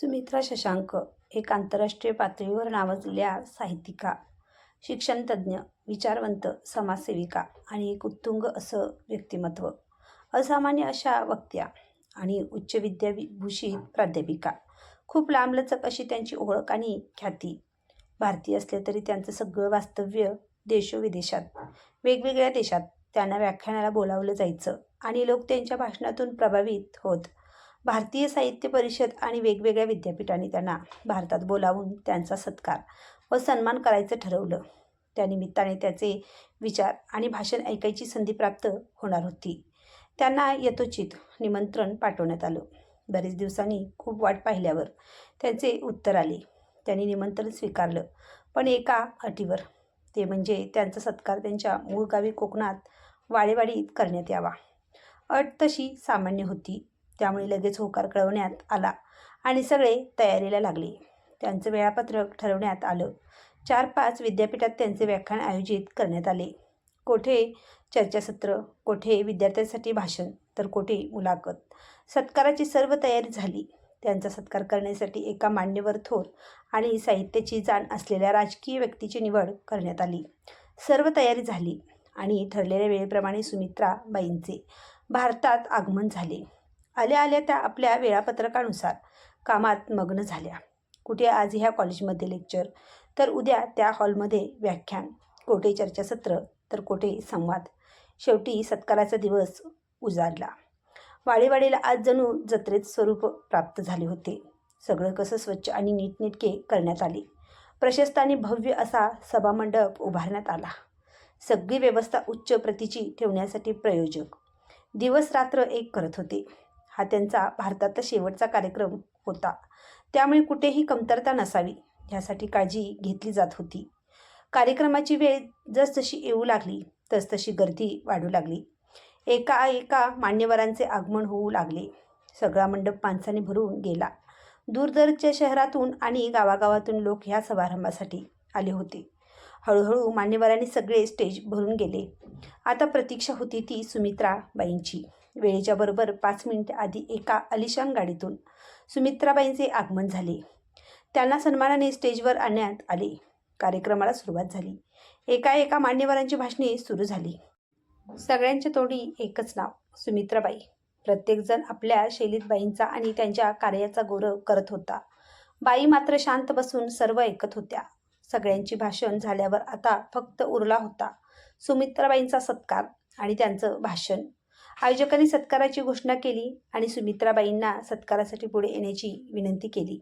सुमित्रा शशांक एक आंतरराष्ट्रीय पातळीवर नावाजलेल्या साहित्यिका शिक्षणतज्ज्ञ विचारवंत समाजसेविका आणि एक उत्तुंग असं व्यक्तिमत्व. असामान्य अशा वक्त्या आणि उच्च विद्याभूषित प्राध्यापिका. खूप लांबलचक अशी त्यांची ओळख आणि ख्याती. भारतीय असले तरी त्यांचं सगळं वास्तव्य देशोविदेशात वेगवेगळ्या देशात त्यांना व्याख्यानाला बोलावलं जायचं आणि लोक त्यांच्या भाषणातून प्रभावित होत भारतीय साहित्य परिषद आणि वेगवेगळ्या विद्यापीठांनी त्यांना भारतात बोलावून त्यांचा सत्कार व सन्मान करायचं ठरवलं. त्यानिमित्ताने त्याचे विचार आणि भाषण ऐकायची संधी प्राप्त होणार होती. त्यांना यथोचित निमंत्रण पाठवण्यात आलं. बरेच दिवसांनी खूप वाट पाहिल्यावर त्यांचे उत्तर आले. त्यांनी निमंत्रण स्वीकारलं पण एका अटीवर. ते म्हणजे त्यांचा सत्कार त्यांच्या मूळ गावी कोकणात वाळेवाडीत करण्यात यावा. अट तशी सामान्य होती. त्यामुळे लगेच होकार कळवण्यात आला आणि सगळे तयारीला लागले. त्यांचं वेळापत्रक ठरवण्यात आलं. चार पाच विद्यापीठात त्यांचे व्याख्यान आयोजित करण्यात आले. कोठे चर्चासत्र कोठे विद्यार्थ्यांसाठी भाषण तर कोठे मुलाखत. सत्काराची सर्व तयारी झाली. त्यांचा सत्कार करण्यासाठी एका मान्यवर थोर आणि साहित्याची जाण असलेल्या राजकीय व्यक्तीची निवड करण्यात आली. सर्व तयारी झाली आणि ठरलेल्या वेळेप्रमाणे सुमित्राबाईंचे भारतात आगमन झाले. आल्या आल्या त्या आपल्या वेळापत्रकानुसार कामात मग्न झाल्या. कुठे आज ह्या कॉलेजमध्ये लेक्चर? तर उद्या त्या हॉलमध्ये व्याख्यान कोठे चर्चासत्र तर कोठे संवाद. शेवटी सत्काराचा दिवस उजाडला. वाडेवाडीला आज जणू जत्रेत स्वरूप प्राप्त झाले होते. सगळं कसं स्वच्छ आणि नीटनेटके करण्यात आले. प्रशस्त आणि भव्य असा सभामंडप उभारण्यात आला. सगळी व्यवस्था उच्च प्रतीची ठेवण्यासाठी प्रयोजक. दिवस रात्र एक करत होते. हा त्यांचा भारताचा शेवटचा कार्यक्रम होता. त्यामुळे कुठेही कमतरता नसावी ह्यासाठी काळजी घेतली जात होती. कार्यक्रमाची वेळ जसजशी येऊ लागली तसतशी गर्दी वाढू लागली. एका एका मान्यवरांचे आगमन होऊ लागले. सगळा मंडप माणसाने भरून गेला. दूरदरच्या शहरातून आणि गावागावातून लोक ह्या समारंभासाठी आले होते. हळूहळू मान्यवरांनी सगळे स्टेज भरून गेले. आता प्रतीक्षा होती ती सुमित्राबाईंची. वेळेच्या बरोबर पाच मिनिटे आधी एका अलिशान गाडीतून सुमित्राबाईंचे आगमन झाले. त्यांना सन्मानाने स्टेजवर आणण्यात आले. कार्यक्रमाला सुरुवात झाली. एका एका मान्यवरांची भाषणे सुरू झाली. सगळ्यांच्या तोंडी एकच नाव सुमित्राबाई. प्रत्येकजण आपल्या शैलीत बाईंचा आणि त्यांच्या कार्याचा गौरव करत होता. बाई मात्र शांत बसून सर्व ऐकत होत्या. सगळ्यांची भाषण झाल्यावर आता फक्त उरला होता सुमित्राबाईंचा सत्कार आणि त्यांचं भाषण. आयोजकांनी सत्काराची घोषणा केली आणि सुमित्राबाईंना सत्कारासाठी पुढे येण्याची विनंती केली.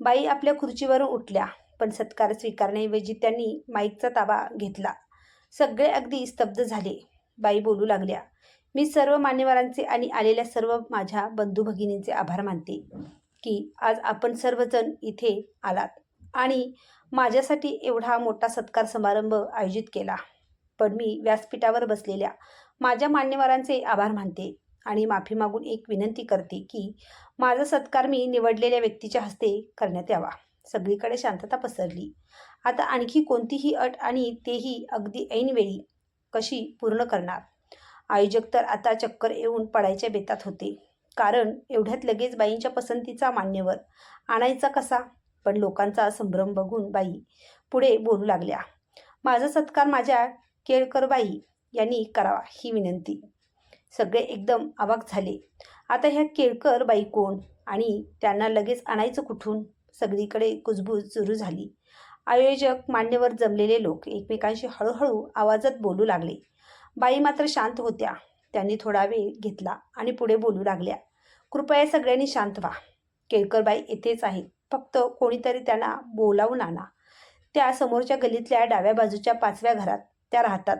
बाई आपल्या खुर्चीवरून उठल्या पण सत्कार स्वीकारण्याऐवजी त्यांनी माईकचा ताबा घेतला. सगळे अगदी स्तब्ध झाले. बाई बोलू लागल्या मी सर्व मान्यवरांचे आणि आलेल्या सर्व माझ्या बंधू भगिनींचे आभार मानते की आज आपण सर्वजण इथे आलात आणि माझ्यासाठी एवढा मोठा सत्कार समारंभ आयोजित केला. पण मी व्यासपीठावर बसलेल्या माझ्या मान्यवरांचे आभार मानते आणि माफी मागून एक विनंती करते की माझा सत्कार मी निवडलेल्या व्यक्तीच्या हस्ते करण्यात यावा. सगळीकडे शांतता पसरली. आता आणखी कोणतीही अट आणि तेही अगदी ऐनवेळी कशी पूर्ण करणार? आयोजक तर आता चक्कर येऊन पडायच्या बेतात होते. कारण एवढ्यात लगेच बाईंच्या पसंतीचा मान्यवर आणायचा कसा? पण लोकांचा संभ्रम बघून बाई पुढे बोलू लागल्या. माझा सत्कार माझ्या केळकरबाई यांनी करावा ही विनंती. सगळे एकदम अवाक झाले. आता ह्या केळकर बाई कोण? आणि त्यांना लगेच आणायचं कुठून? सगळीकडे कुजबूज सुरू झाली. आयोजक मान्यवर जमलेले लोक एकमेकांशी हळूहळू आवाजात बोलू लागले. बाई मात्र शांत होत्या. त्यांनी थोडा वेळ घेतला आणि पुढे बोलू लागल्या. कृपया सगळ्यांनी शांत व्हा. केळकरबाई येथेच आहेत. फक्त कोणीतरी त्यांना बोलावून आणा. त्या समोरच्या गलीतल्या डाव्या बाजूच्या पाचव्या घरात त्या राहतात.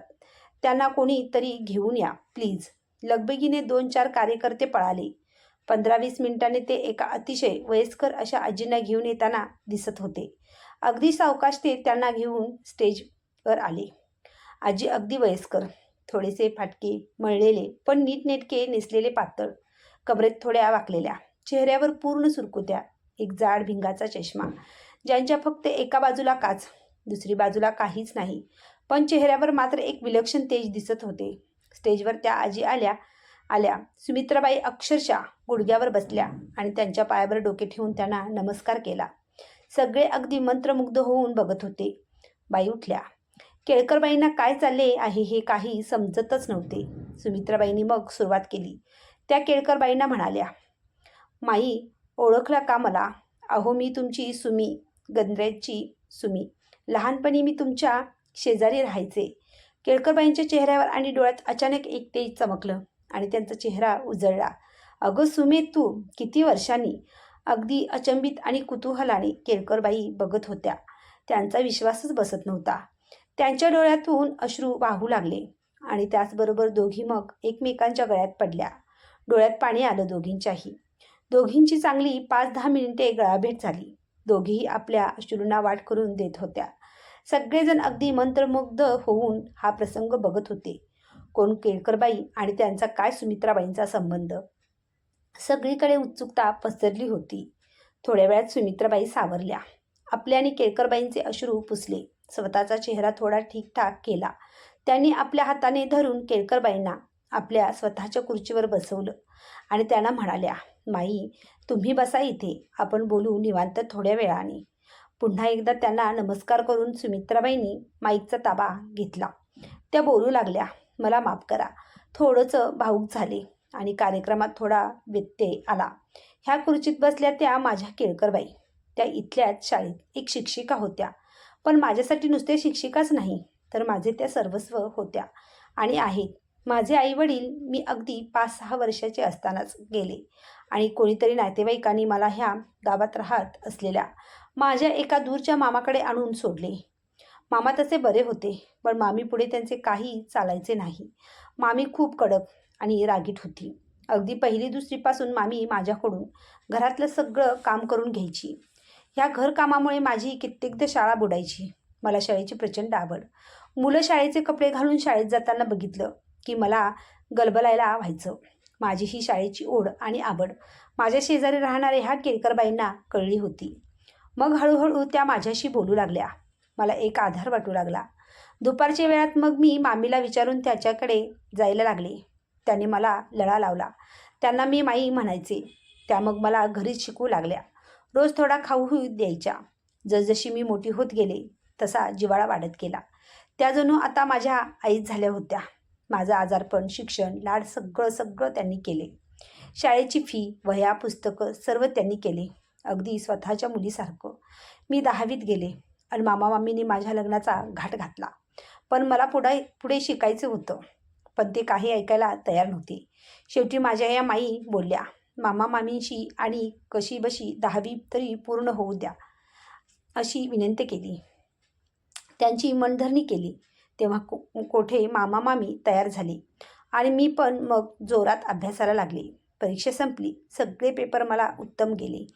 त्यांना कोणीतरी घेऊन या प्लीज. लगबगीने दोन चार कार्यकर्ते पळाले. पंधरा वीस मिनिटांनी ते एका अतिशय वयस्कर अशा आजींना घेऊन येताना दिसत होते. अगदी सावकाश ते त्यांना घेऊन स्टेजवर आले. आजी अगदी वयस्कर. थोडेसे फाटके मळलेले पण नीटनेटके नेसलेले पातळ. कमरेत थोड्या वाकलेल्या. चेहऱ्यावर पूर्ण सुरकुत्या. एक जाड भिंगाचा चष्मा. ज्यांच्या फक्त एका बाजूला काच दुसरी बाजूला काहीच नाही. पण चेहऱ्यावर मात्र एक विलक्षण तेज दिसत होते. स्टेजवर त्या आजी आल्या आल्या. सुमित्राबाई अक्षरशः गुडघ्यावर बसल्या आणि त्यांच्या पायावर डोके ठेवून त्यांना नमस्कार केला. सगळे अगदी मंत्रमुग्ध होऊन बघत होते. बाई उठल्या. केळकरबाईंना काय चालले आहे हे काही समजतच नव्हते. सुमित्राबाईंनी मग सुरुवात केली. त्या केळकरबाईंना म्हणाल्या माई ओळखला का मला? अहो मी तुमची सुमी गंद्रेची सुमी. लहानपणी मी तुमच्या शेजारी राहायचे. केळकरबाईंच्या चेहऱ्यावर आणि डोळ्यात अचानक एक तेज चमकलं आणि त्यांचा चेहरा उजळला. अगं सुमे तू किती वर्षांनी? अगदी अचंबित आणि कुतूहलाने केळकरबाई बघत होत्या. त्यांचा विश्वासच बसत नव्हता. त्यांच्या डोळ्यातून अश्रू वाहू लागले आणि त्याचबरोबर दोघी मग एकमेकांच्या गळ्यात पडल्या. डोळ्यात पाणी आलं दोघींच्याही. दोघींची चांगली पाच दहा मिनिटे गळाभेट झाली. दोघीही आपल्या अश्रूंना वाट करून देत होत्या. सगळेजण अगदी मंत्रमुग्ध होऊन हा प्रसंग बघत होते. कोण केळकरबाई आणि त्यांचा काय सुमित्राबाईंचा संबंध? सगळीकडे उत्सुकता पसरली होती. थोड्या वेळात सुमित्राबाई सावरल्या. आपल्या आणि केळकरबाईंचे अश्रू पुसले. स्वतःचा चेहरा थोडा ठीकठाक केला. त्यांनी आपल्या हाताने धरून केळकरबाईंना आपल्या स्वतःच्या खुर्चीवर बसवलं आणि त्यांना म्हणाल्या माई तुम्ही बसा इथे. आपण बोलू निवांत थोड्या वेळाने. पुन्हा एकदा त्यांना नमस्कार करून सुमित्राबाईंनी माईकचा ताबा घेतला. त्या बोलू लागल्या मला माफ करा. थोडंसं भाऊक झाले आणि कार्यक्रमात थोडा व्यत्यय आला. ह्या खुर्चीत बसल्या त्या माझ्या केळकरबाई. त्या इथल्याच शाळेत एक शिक्षिका होत्या. पण माझ्यासाठी नुसते शिक्षिकाच नाही तर माझे त्या सर्वस्व होत्या आणि आहेत. माझे आईवडील मी अगदी पाच सहा वर्षाचे असतानाच गेले. आणि कोणीतरी नातेवाईकांनी मला ह्या गावात राहत असलेल्या माझ्या एका दूरच्या मामाकडे आणून सोडले. मामा तसे बरे होते पण मामी पुढे त्यांचे काही चालायचे नाही. मामी खूप कडक आणि रागीट होती. अगदी पहिली दुसरीपासून मामी माझ्याकडून घरातलं सगळं काम करून घ्यायची. ह्या घरकामामुळे माझी कित्येकदा शाळा बुडायची. मला शाळेची प्रचंड आवड. मुलं शाळेचे कपडे घालून शाळेत जाताना बघितलं की मला गलबलायला व्हायचं. माझी ही शाळेची ओढ आणि आवड. माझ्या शेजारी राहणाऱ्या ह्या केळकरबाईंना कळली होती. मग हळूहळू त्या माझ्याशी बोलू लागल्या. मला एक आधार वाटू लागला. दुपारच्या वेळात मग मी मामीला विचारून त्याच्याकडे जायला लागले. त्याने मला लळा लावला. त्यांना मी माई म्हणायचे. त्या मग मला घरीच शिकवू लागल्या. रोज थोडा खाऊही द्यायच्या. जसजशी मी मोठी होत गेले तसा जिवाळा वाढत गेला. त्या जणू आता माझ्या आईच झाल्या होत्या. माझं आजारपण शिक्षण लाड सगळं सगळं त्यांनी केले. शाळेची फी वह्या पुस्तकं सर्व त्यांनी केले. अगदी स्वतःच्या मुलीसारखं. मी दहावीत गेले आणि मामा मामीने माझ्या लग्नाचा घाट घातला. पण मला पुढे पुढे शिकायचं होतं. पण ते काही ऐकायला तयार नव्हते. शेवटी माझ्या या माई बोलल्या मामा मामींशी आणि कशी बशी दहावी तरी पूर्ण होऊ द्या अशी विनंती केली. त्यांची मनधरणी केली. तेव्हा को कोठे मामा मामी तयार झाले. आणि मी पण मग जोरात अभ्यासाला लागले. परीक्षा संपली. सगळे पेपर मला उत्तम गेले.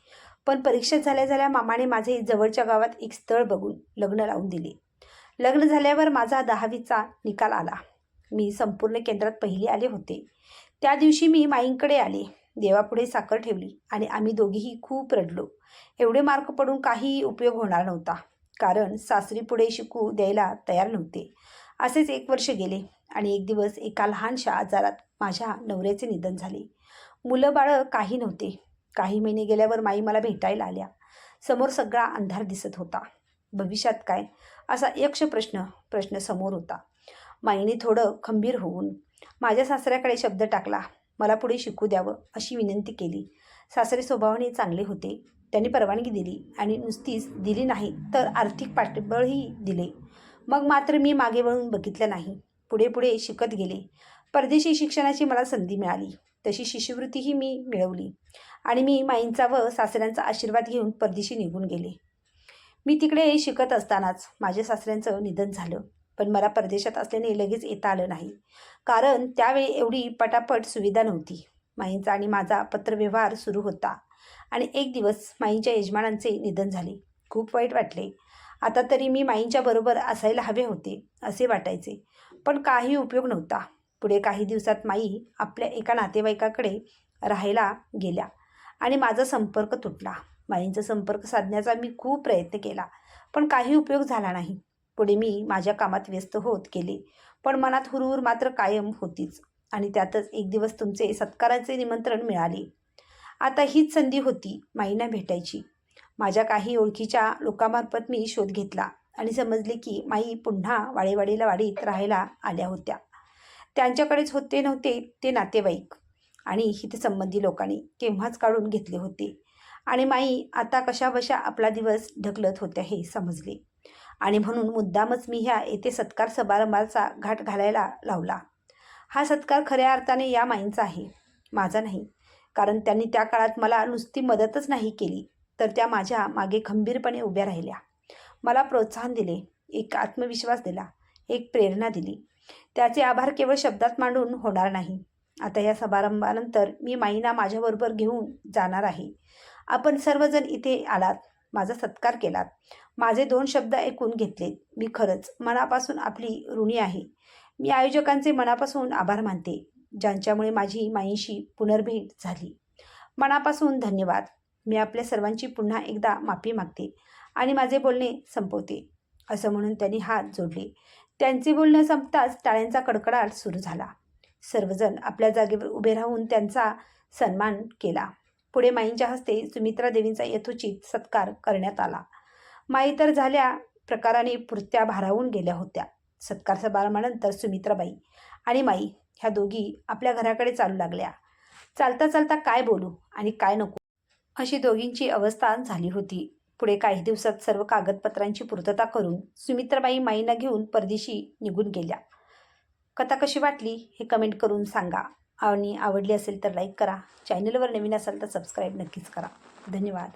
पण परीक्षा झाल्या झाल्या मामाने माझे जवळच्या गावात एक स्थळ बघून लग्न लावून दिले. लग्न झाल्यावर माझा दहावीचा निकाल आला. मी संपूर्ण केंद्रात पहिली आले होते. त्या दिवशी मी माईंकडे आले. देवापुढे साखर ठेवली आणि आम्ही दोघीही खूप रडलो. एवढे मार्क पडून काहीही उपयोग होणार नव्हता. कारण सासरी पुढे शिकू द्यायला तयार नव्हते. असेच एक वर्ष गेले आणि एक दिवस एका लहानशा आजारात माझ्या नवऱ्याचे निधन झाले. मुलं बाळं काही नव्हते. काही महिने गेल्यावर माई मला भेटायला आल्या. समोर सगळा अंधार दिसत होता. भविष्यात काय? असा यक्ष प्रश्न प्रश्न समोर होता. माईने थोडं खंबीर होऊन माझ्या सासऱ्याकडे शब्द टाकला. मला पुढे शिकू द्यावं अशी विनंती केली. सासरे स्वभावाने चांगले होते. त्यांनी परवानगी दिली आणि नुसतीच दिली नाही तर आर्थिक पाठबळही दिले. मग मात्र मी मागे वळून बघितलं नाही. पुढे पुढे शिकत गेले. परदेशी शिक्षणाची मला संधी मिळाली. तशी शिष्यवृत्तीही मी मिळवली आणि मी माईंचा व सासऱ्यांचा आशीर्वाद घेऊन परदेशी निघून गेले. मी तिकडे शिकत असतानाच माझ्या सासऱ्यांचं निधन झालं. पण मला परदेशात असल्याने लगेच येता आलं नाही. कारण त्यावेळी एवढी पटापट सुविधा नव्हती. माईंचा आणि माझा पत्रव्यवहार सुरू होता. आणि एक दिवस माईंच्या यजमानांचे निधन झाले. खूप वाईट वाटले. आता तरी मी माईंच्या बरोबर असायला हवे होते असे वाटायचे. पण काही उपयोग नव्हता. पुढे काही दिवसात माई आपल्या एका नातेवाईकाकडे राहायला गेल्या आणि माझा संपर्क तुटला. माईंचा संपर्क साधण्याचा मी खूप प्रयत्न केला पण काही उपयोग झाला नाही. पुढे मी माझ्या कामात व्यस्त होत गेले पण मनात हुरहुर मात्र कायम होतीच आणि त्यातच एक दिवस तुमचे सत्काराचे निमंत्रण मिळाले. आता हीच संधी होती माईंना भेटायची. माझ्या काही ओळखीच्या लोकांमार्फत मी शोध घेतला आणि समजले की माई पुन्हा वाडेवाडीला वाडीत राहायला आल्या होत्या. त्यांच्याकडेच होते नव्हते ते नातेवाईक आणि हितसंबंधी लोकांनी केव्हाच काढून घेतले होते. आणि माई आता कशाबशा आपला दिवस ढकलत होत्या हे समजले. आणि म्हणून मुद्दामच मी ह्या येथे सत्कार समारंभाचा घाट घालायला लावला. हा सत्कार खऱ्या अर्थाने या माईंचा आहे. माझा नाही. कारण त्यांनी त्या काळात मला नुसती मदतच नाही केली. तर त्या माझ्या मागे खंबीरपणे उभ्या राहिल्या. मला प्रोत्साहन दिले एक आत्मविश्वास दिला एक प्रेरणा दिली. त्याचे आभार केवळ शब्दात मांडून होणार नाही. आता या समारंभानंतर मी माईना माझ्याबरोबर घेऊन जाणार आहे. आपण सर्वजण इथे आलात माझा सत्कार केलात. माझे दोन शब्द ऐकून घेतले मी खरंच मनापासून आपली ऋणी आहे. मी आयोजकांचे मनापासून आभार मानते. ज्यांच्यामुळे माझी माईंशी पुनर्भेट झाली. मनापासून धन्यवाद. मी आपल्या सर्वांची पुन्हा एकदा माफी मागते आणि माझे बोलणे संपवते असं म्हणून त्यांनी हात जोडले. त्यांचे बोलणं संपताच टाळ्यांचा कडकडाट सुरू झाला. सर्वजण आपल्या जागेवर उभे राहून त्यांचा सन्मान केला. पुढे माईंच्या हस्ते सुमित्रा देवींचा यथोचित सत्कार करण्यात आला. माई तर झाल्या प्रकाराने पुरत्या भारावून गेल्या होत्या. सत्कार समारंभानंतर सुमित्राबाई आणि माई ह्या दोघी आपल्या घराकडे चालू लागल्या. चालता चालता काय बोलू आणि काय नको? अशी दोघींची अवस्था झाली होती. पुढे काही दिवसात सर्व कागदपत्रांची पूर्तता करून सुमित्राबाई माईंना घेऊन परदेशी निघून गेल्या. कथा कशी वाटली हे कमेंट करून सांगा. आणि आवडली असेल तर लाईक करा. चॅनलवर नवीन असाल तर सबस्क्राईब नक्कीच करा. धन्यवाद.